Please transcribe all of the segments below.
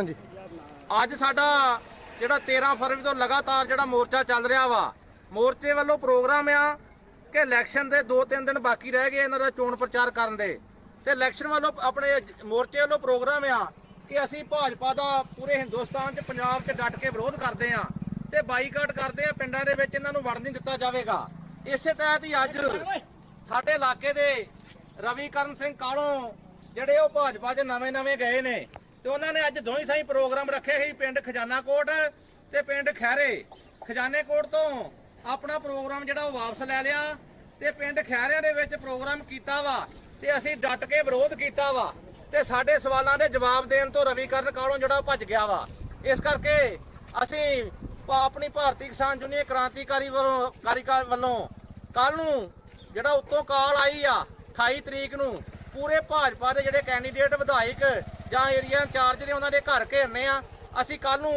ਹਾਂਜੀ। ਅੱਜ ਸਾਡਾ ਜਿਹੜਾ 13 ਫਰਵਰੀ ਤੋਂ ਲਗਾਤਾਰ ਜਿਹੜਾ ਮੋਰਚਾ ਚੱਲ ਰਿਹਾ ਵਾ, ਮੋਰਚੇ ਵੱਲੋਂ ਪ੍ਰੋਗਰਾਮ ਆ ਕਿ ਇਲੈਕਸ਼ਨ ਦੇ 2-3 ਦਿਨ ਬਾਕੀ ਰਹਿ ਗਏ ਇਹਨਾਂ ਦਾ ਚੋਣ ਪ੍ਰਚਾਰ ਕਰਨ ਦੇ। ਤੇ ਇਲੈਕਸ਼ਨ ਵੱਲੋਂ ਆਪਣੇ ਮੋਰਚੇ ਵੱਲੋਂ ਪ੍ਰੋਗਰਾਮ ਆ ਕਿ ਅਸੀਂ ਭਾਜਪਾ ਦਾ ਪੂਰੇ ਹਿੰਦੁਸਤਾਨ 'ਚ ਪੰਜਾਬ 'ਚ ਡਟ ਕੇ ਵਿਰੋਧ ਕਰਦੇ ਆ ਤੇ ਬਾਈਕਾਟ ਕਰਦੇ ਆ, ਪਿੰਡਾਂ ਦੇ ਵਿੱਚ ਇਹਨਾਂ ਨੂੰ ਵੜਨ ਨਹੀਂ ਦਿੱਤਾ ਜਾਵੇਗਾ। ਇਸੇ ਤਹਿਤ ਹੀ ਅੱਜ ਸਾਡੇ ਇਲਾਕੇ ਦੇ ਰਵੀਕਰਨ ਸਿੰਘ ਕਾਲੋਂ ਜਿਹੜੇ ਉਹ ਭਾਜਪਾ 'ਚ ਨਵੇਂ-ਨਵੇਂ ਗਏ ਨੇ ਤੇ ਉਹਨਾਂ ਨੇ ਅੱਜ ਦੋਹੀਂ ਥਾਈਂ ਪ੍ਰੋਗਰਾਮ ਰੱਖੇ ਸੀ, ਪਿੰਡ ਖਜ਼ਾਨਾ ਕੋਟ ਤੇ ਪਿੰਡ ਖੈਰੇ ਖਜ਼ਾਨੇ ਕੋਟ ਤੋਂ ਆਪਣਾ ਪ੍ਰੋਗਰਾਮ ਜਿਹੜਾ ਉਹ ਵਾਪਸ ਲੈ ਲਿਆ ਤੇ ਪਿੰਡ ਖੈਰਿਆਂ ਦੇ ਵਿੱਚ ਪ੍ਰੋਗਰਾਮ ਕੀਤਾ ਵਾ ਤੇ ਅਸੀਂ ਡਟ ਕੇ ਵਿਰੋਧ ਕੀਤਾ ਵਾ ਤੇ ਸਾਡੇ ਸਵਾਲਾਂ ਦੇ ਜਵਾਬ ਦੇਣ ਤੋਂ ਰਵੀਕਰਨ ਕਾਲੋਂ ਜਿਹੜਾ ਉਹ ਭੱਜ ਗਿਆ ਵਾ। ਇਸ ਕਰਕੇ ਅਸੀਂ ਆਪਣੀ ਭਾਰਤੀ ਕਿਸਾਨ ਯੂਨੀਅਨ ਕ੍ਰਾਂਤੀਕਾਰੀ ਵੱਲੋਂ ਕਾਰੀਕਾਰ ਵੱਲੋਂ ਕੱਲ ਨੂੰ ਜਿਹੜਾ ਉੱਤੋਂ ਕਾਲ ਆਈ ਆ 28 ਤਰੀਕ ਨੂੰ, ਪੂਰੇ ਭਾਜਪਾ ਦੇ ਜਿਹੜੇ ਕੈਂਡੀਡੇਟ, ਵਿਧਾਇਕ ਜਾਂ ਏਰੀਆ ਇੰਚਾਰਜ ਨੇ ਉਹਨਾਂ ਦੇ ਘਰ ਘੇਰਨੇ ਆ, ਅਸੀਂ ਕੱਲ ਨੂੰ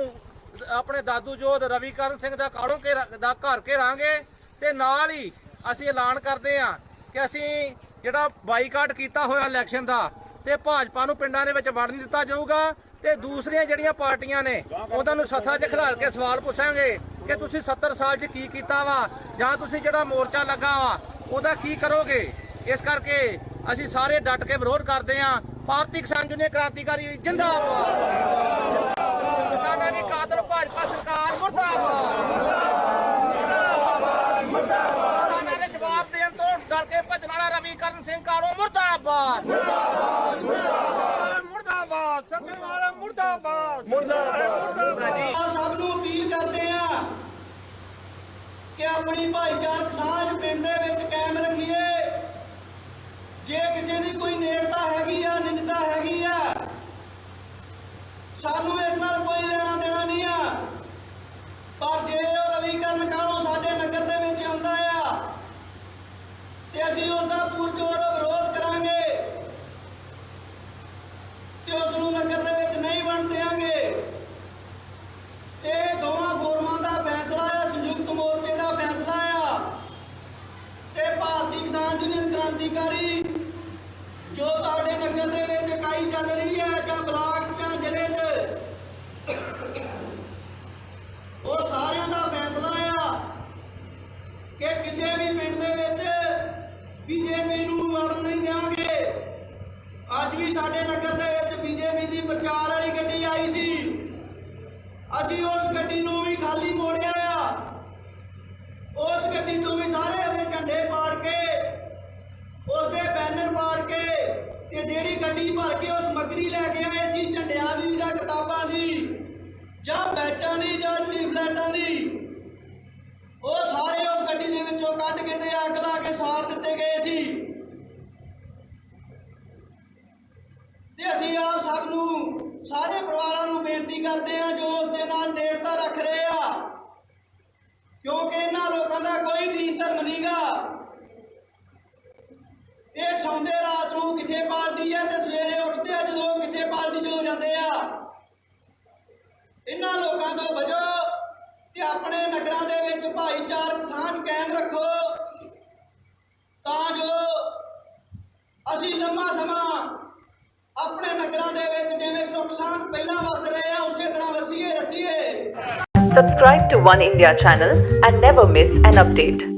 ਆਪਣੇ ਦਾਦੂ ਜੋਧ ਰਵੀਕਰਨ ਸਿੰਘ ਦਾ ਕਾੜੋਂ ਕੇ ਦਾ ਘਰ ਘੇਰਾਂਗੇ ਤੇ ਨਾਲ ਹੀ ਅਸੀਂ ਐਲਾਨ ਕਰਦੇ ਆ ਕਿ ਅਸੀਂ ਜਿਹੜਾ ਬਾਈਕਾਟ ਕੀਤਾ ਹੋਇਆ ਇਲੈਕਸ਼ਨ ਦਾ ਤੇ ਭਾਜਪਾ ਨੂੰ ਪਿੰਡਾਂ ਦੇ ਵਿੱਚ ਵੜ ਨਹੀਂ ਦਿੱਤਾ ਜਾਊਗਾ ਤੇ ਦੂਸਰੀਆਂ ਜਿਹੜੀਆਂ ਪਾਰਟੀਆਂ ਨੇ, ਉਹਨਾਂ ਨੂੰ ਸੱਥਾ 'ਚ ਖਿਲਾਰ ਕੇ ਸਵਾਲ ਪੁੱਛਾਂਗੇ ਕਿ ਤੁਸੀਂ 70 ਸਾਲ 'ਚ ਕੀ ਕੀਤਾ ਵਾ ਜਾਂ ਤੁਸੀਂ ਜਿਹੜਾ ਮੋਰਚਾ ਲੱਗਾ ਵਾ, ਉਹਦਾ ਕੀ ਕਰੋਗੇ? ਇਸ ਕਰਕੇ ਅਸੀਂ ਸਾਰੇ ਡਟ ਕੇ ਵਿਰੋਧ ਕਰਦੇ ਹਾਂ ਭਾਰਤੀ ਕਿਸਾਨ ਯੂਨੀਅਨ ਕ੍ਰਾਂਤੀਕਾਰੀ ਜਿੰਦਾਬਾਦ। ਕਿਸਾਨਾਂ ਦੀ ਕਾਤਲ ਭਾਜਪਾ ਸਰਕਾਰ ਮੁਰਦਾਬਾਦ। ਕਿਸਾਨਾਂ ਦੇ ਜਵਾਬ ਦੇਣ ਤੋਂ ਡਰ ਕੇ ਭੱਜਣ ਵਾਲਾ ਰਵੀਕਰਨ ਸਿੰਘ ਕਾਲੋ ਮੁਰਦਾਬਾਦ। ਮੁਰਦਾਬਾਦ। ਸੰਗਤ ਵਾਲਾ ਮੁਰਦਾਬਾਦ। ਆਪ ਸਭ ਨੂੰ ਅਪੀਲ ਕਰਦੇ ਆ ਕਿ ਆਪਣੀ ਭਾਈਚਾਰਕ ਸਾਂਝ ਪਿੰਡ ਦੇ ਵਿੱਚ ਕਾਇਮ ਰੱਖੀਏ। ਜੇ ਕਿਸੇ ਦੀ ਕੋਈ ਨੇੜਤਾ ਹੈਗੀ ਆ ਨਿਜਤਾ ਹੈਗੀ ਆ ਸਾਨੂੰ ਇਸ ਨਾਲ ਕੋਈ ਲੈਣਾ ਦੇਣਾ ਨਹੀਂ ਆ ਪਰ ਜੇ ਉਹ ਰਵੀਕਰਨ ਕਾਲੋਂ ਸਾਡੇ ਨਗਰ ਦੇ ਵਿੱਚ ਆਉਂਦਾ ਆ ਤੇ ਅਸੀਂ ਉਸ ਦਾ ਪੁਰਜੋਰ ਵਿਰੋਧ ਕਰਾਂਗੇ ਤੇ ਉਸ ਨੂੰ ਨਗਰ ਦੇ ਵਿੱਚ ਨਹੀਂ ਵੰਡ ਦੇਵਾਂਗੇ ਇਹ ਦੋਵਾਂ ਫੋਰਮਾਂ ਦਾ ਫੈਸਲਾ ਆ ਸੰਯੁਕਤ ਮੋਰਚੇ ਦਾ ਫੈਸਲਾ ਆ ਤੇ ਭਾਰਤੀ ਕਿਸਾਨ ਯੂਨੀਅਨ ਕ੍ਰਾਂਤੀਕਾਰੀ ਜੋ ਤੁਹਾਡੇ ਨਗਰ ਦੇ ਵਿੱਚ ਇਕਾਈ ਚੱਲ ਰਹੀ ਹੈ ਜਾਂ ਬਲਾਕ ਜਾਂ ਜ਼ਿਲ੍ਹੇ 'ਚ ਉਹ ਸਾਰਿਆਂ ਦਾ ਫੈਸਲਾ ਆ ਕਿ ਪਿੰਡ ਦੇ ਵਿੱਚ ਬੀਜੇਪੀ ਨੂੰ ਵੜਨ ਨਹੀਂ ਦੇਵਾਂਗੇ ਅੱਜ ਵੀ ਸਾਡੇ ਨਗਰ ਦੇ ਵਿੱਚ ਬੀਜੇਪੀ ਦੀ ਪ੍ਰਚਾਰ ਵਾਲੀ ਗੱਡੀ ਆਈ ਸੀ। ਅਸੀਂ ਉਸ ਗੱਡੀ ਨੂੰ ਵੀ ਖਾਲੀ ਮੋੜਿਆ ਆ। ਉਸ ਗੱਡੀ ਤੋਂ ਵੀ ਸਾਰੇ ਉਹਦੇ ਝੰਡੇ ਪਾੜ ਕੇ ਉਸ ਦੇ ਬੈਨਰ ਪਾੜ ਕੇ ਤੇ ਜਿਹੜੀ ਗੱਡੀ ਭਰ ਕੇ ਉਸ ਸਮੱਗਰੀ ਲੈ ਕੇ ਆਏ ਸੀ ਝੰਡਿਆਂ ਦੀ ਜਾਂ ਕਿਤਾਬਾਂ ਦੀ ਜਾਂ ਬੈਚਾਂ ਦੀ ਜਾਂ ਲੀਫਲੈਟਾਂ ਦੀ ਉਹ ਸਾਰੇ ਉਸ ਗੱਡੀ ਦੇ ਵਿੱਚੋਂ ਕੱਢ ਕੇ ਤੇ ਅੱਗ ਲਾ ਕੇ ਸਾੜ ਦਿੱਤੇ ਗਏ ਸੀ। ਤੇ ਅਸੀਂ ਆਪ ਸਭ ਨੂੰ, ਸਾਰੇ ਪਰਿਵਾਰਾਂ ਨੂੰ ਬੇਨਤੀ ਕਰਦੇ ਹਾਂ ਜੋ ਉਸ ਦੇ ਨਾਲ ਨੇੜਤਾ ਰੱਖ ਰਹੇ ਆ। ਕਿਉਂਕਿ ਇਹਨਾਂ ਲੋਕਾਂ ਦਾ ਕੋਈ ਦੀਨ ਧਰਮ ਨਹੀਂਗਾ ਇਹ ਸੌਂਦੇ ਰਾਤ ਨੂੰ ਕਿਸੇ ਪਾਰਟੀ ਹੈ ਤੇ ਸਵੇਰੇ ਉੱਠਦੇ ਆ ਜਦੋਂ ਕਿਸੇ ਪਾਰਟੀ ਚੋਂ ਜਾਂਦੇ ਆ। ਇਹਨਾਂ ਲੋਕਾਂ ਤੋਂ ਬਚੋ। ਤੇ ਆਪਣੇ ਨਗਰਾਂ ਦੇ ਵਿੱਚ ਭਾਈਚਾਰਕ ਸਾਂਝ ਕਾਇਮ ਰੱਖੋ ਤਾਂ ਜੋ ਅਸੀਂ ਲੰਮਾ ਸਮਾਂ ਆਪਣੇ ਨਗਰਾਂ ਦੇ ਵਿੱਚ ਜਿਵੇਂ ਸੁੱਖ ਸਾਂਝ ਪਹਿਲਾਂ ਵਸ ਰਹੇ ਆ ਉਸੇ ਤਰ੍ਹਾਂ ਵਸੀਏ ਰਸੀਏ Subscribe to One India channel and never miss an update.